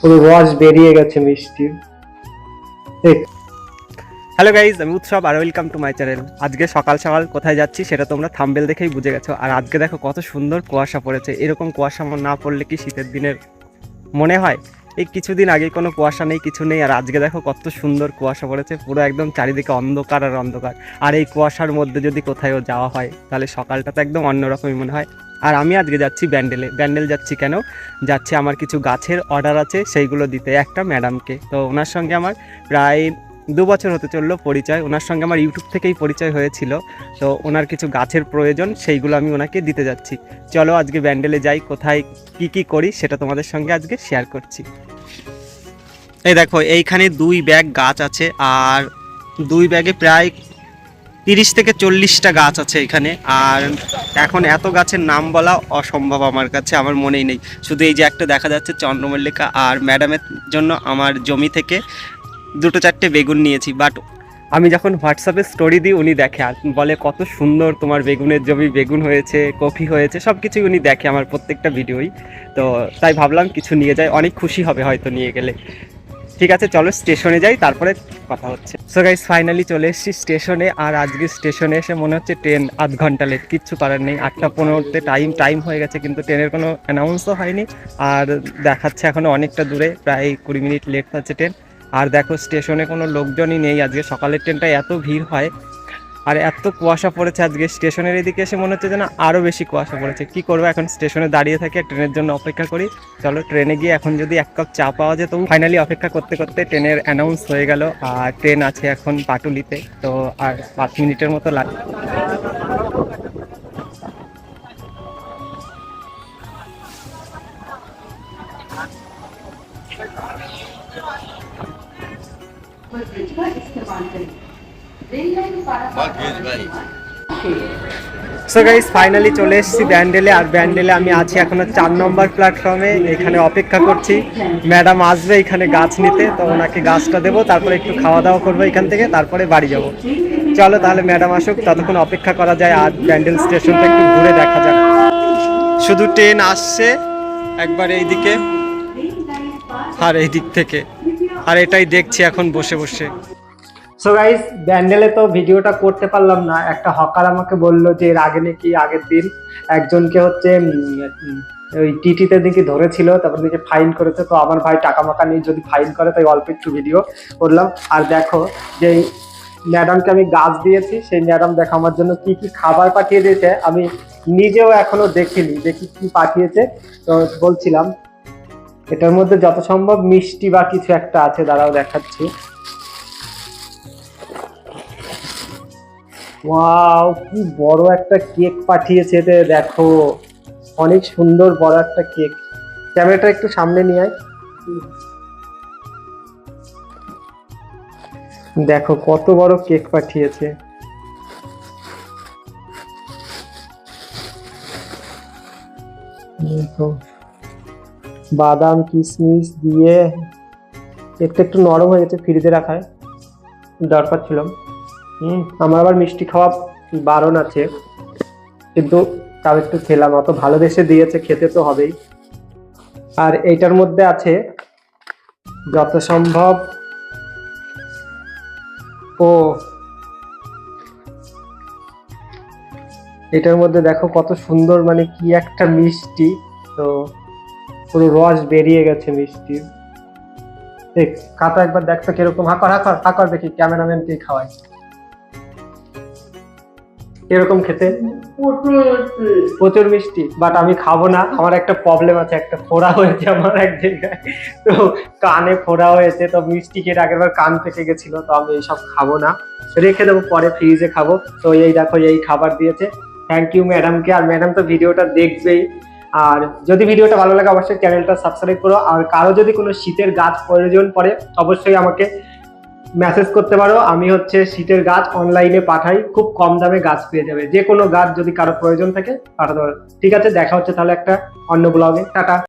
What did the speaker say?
পুরো রস বেরিয়ে গেছে মিষ্টির হ্যালো গাইজ আমি উৎসব আর ওয়েলকাম টু মাই চ্যানেল আজকে সকাল সকাল কোথায় যাচ্ছি সেটা তোমরা থাম্বেল দেখেই বুঝে গেছো। আর আজকে দেখো কত সুন্দর কুয়াশা পড়েছে। এরকম কুয়াশা না পড়লে কি শীতের দিনের মনে হয়? এই কিছুদিন আগে কোনো কুয়াশা নেই, কিছু নেই, আর আজকে দেখো কত সুন্দর কুয়াশা পড়েছে, পুরো একদম চারিদিকে অন্ধকার আর অন্ধকার। আর এই কুয়াশার মধ্যে যদি কোথায়ও যাওয়া হয়, তাহলে সকালটা তো একদম অন্যরকমই মনে হয়। আর আমি আজকে যাচ্ছি ব্যান্ডেলে। ব্যান্ডেল যাচ্ছি কেন? যাচ্ছি আমার কিছু গাছের অর্ডার আছে, সেইগুলো দিতে একটা ম্যাডামকে তো ওনার সঙ্গে আমার প্রায় দু বছর হতে চলল পরিচয়। ওনার সঙ্গে আমার ইউটিউব থেকেই পরিচয় হয়েছিল। তো ওনার কিছু গাছের প্রয়োজন, সেইগুলো আমি ওনাকে দিতে যাচ্ছি। চলো আজকে ব্যান্ডেলে যাই, কোথায় কি কি করি সেটা তোমাদের সঙ্গে আজকে শেয়ার করছি। এই দেখো, এইখানে দুই ব্যাগ গাছ আছে, আর দুই ব্যাগে প্রায় তিরিশ থেকে চল্লিশটা গাছ আছে এখানে। আর এখন এত গাছের নাম বলা অসম্ভব আমার কাছে, আমার মনেই নেই। শুধু এই যে একটা দেখা যাচ্ছে চন্দ্রমল্লিকা আর ম্যাডামের জন্য আমার জমি থেকে। দুটো চারটে বেগুন নিয়েছি বাট আমি যখন হোয়াটসঅ্যাপে স্টোরি দিই, উনি দেখে, আর বলে কত সুন্দর তোমার বেগুনের জমি, বেগুন হয়েছে কফি হয়েছে সব কিছুই উনি দেখে আমার প্রত্যেকটা ভিডিওই তো তাই ভাবলাম কিছু নিয়ে যাই, অনেক খুশি হবে হয়তো নিয়ে গেলে। ঠিক আছে, চলো স্টেশনে যাই, তারপরে কথা হচ্ছে। সো গাইজ ফাইনালি চলে এসেছি স্টেশনে, আর আজকে স্টেশনে এসে মনে হচ্ছে ট্রেন আধ ঘণ্টা লেট কিচ্ছু করার নেই। আটটা পনেরোতে টাইম টাইম হয়ে গেছে, কিন্তু ট্রেনের কোনো অ্যানাউন্সও হয়নি। আর দেখাচ্ছে এখনও অনেকটা দূরে, প্রায় কুড়ি মিনিট লেট আছে ট্রেন। আর দেখো স্টেশনে কোনো লোকজনই নেই। আজকে সকালের ট্রেনটা এত ভিড় হয় আর এত কুয়াশা পড়েছে আজকে। স্টেশনের এদিকে এসে মনে হচ্ছে যেন আরও বেশি কুয়াশা পড়েছে। কি করব? এখন স্টেশনে দাঁড়িয়ে থাকি ট্রেনের জন্য অপেক্ষা করি। চলো ট্রেনে গিয়ে এখন যদি এক কাপ চা পাওয়া যায়, তবু ফাইনালি অপেক্ষা করতে করতে ট্রেনের অ্যানাউন্স হয়ে গেল। আর ট্রেন আছে এখন পাটুলিতে। তো আর পাঁচ মিনিটের মতো লাগে সো গাইস ফাইনালি চলে এসেছি ব্যান্ডেলে আর ব্যান্ডেলে আমি আছি এখনও চার নম্বর প্ল্যাটফর্মে এখানে অপেক্ষা করছি। ম্যাডাম আসবে এখানে গাছ নিতে, তো ওনাকে গাছটা দেবো। তারপরে একটু খাওয়া দাওয়া করব এখান থেকে, তারপরে বাড়ি যাব। চলো তাহলে ম্যাডাম আসুক, ততক্ষণ অপেক্ষা করা যায় আর ব্যান্ডেল স্টেশনটা একটু ঘুরে দেখা যাক। শুধু ট্রেন আসছে একবার এইদিকে, আর এই দিক থেকে। আর এটাই দেখছি এখন বসে বসে। সো গাইস ব্যান্ডেলে তো ভিডিওটা করতে পারলাম না। একটা হকার আমাকে বলল যে, এর আগে নাকি আগের দিন একজনকে হচ্ছে ওই টিটিতে নাকি ধরেছিল, তারপর নাকি ফাইন করেছে। তো আমার ভাই টাকা মাকা নিয়ে যদি ফাইন করে, তাই অল্প একটু ভিডিও করলাম। আর দেখো, যে ম্যাডামকে আমি গাছ দিয়েছি, সেই ম্যাডাম দেখো আমার জন্য কি কি খাবার পাঠিয়ে দিয়েছে। আমি নিজেও এখনও দেখিনি যে কি কি পাঠিয়েছে। তো বলছিলাম এটার মধ্যে যত সম্ভব মিষ্টি বা কিছু একটা আছে, দাঁড়াও দেখাচ্ছি। ওয়াও, কি বড় একটা কেক পাঠিয়েছে এতে, দেখো। অনেক সুন্দর বড় একটা কেক। ক্যামেরাটা একটু সামনে নিয়ে আয়। দেখো কত বড় কেক পাঠিয়েছে। দেখো। বাদাম, কিশমিশ দিয়ে একটু একটু নরম হয়ে গেছে, ফ্রিজে রাখায় দরকার ছিল। হুম, আমার আবার মিষ্টি খাওয়া বারণ আছে। কিন্তু তাও একটু খেলাম, অত ভালোবেসে দিয়েছে, খেতে তো হবেই। আর এইটার মধ্যে আছে যত সম্ভব ও, এটার মধ্যে দেখো কত সুন্দর মানে কি একটা মিষ্টি। তো পুরো রস বেরিয়ে গেছে মিষ্টির। দেখ কাতা একবার দেখতো কীরকম। হাকর হাকর হাকর দেখি ক্যামেরাম্যানকে খাওয়াই এরকম খেতে? প্রচুর মিষ্টি বাট আমি খাব না। আমার একটা প্রবলেম আছে, একটা ফোড়া হয়েছে আমার এক জায়গায়। তো কানে ফোড়া হয়েছে, তো মিষ্টি খেয়ে আগের বার কান পেকে গেছিল, তো আমি এইসব খাব না। রেখে দেবো, পরে ফ্রিজে খাব। তো এই দেখো, এই খাবার দিয়েছে। থ্যাংক ইউ ম্যাডামকে আর ম্যাডাম তো ভিডিওটা দেখবেই। আর যদি ভিডিওটা ভালো লাগে, অবশ্যই চ্যানেলটা সাবস্ক্রাইব করো। আর কারও যদি কোনো শীতের গাছ প্রয়োজন পড়ে, অবশ্যই আমাকে মেসেজ করতে পারো। আমি হচ্ছে শীতের গাছ অনলাইনে পাঠাই। খুব কম দামে গাছ পেয়ে যাবে। যে কোনো গাছ যদি কারও প্রয়োজন থাকে, পাঠাতে পারো। ঠিক আছে? দেখা হচ্ছে তাহলে একটা অন্য ব্লগে টাটা!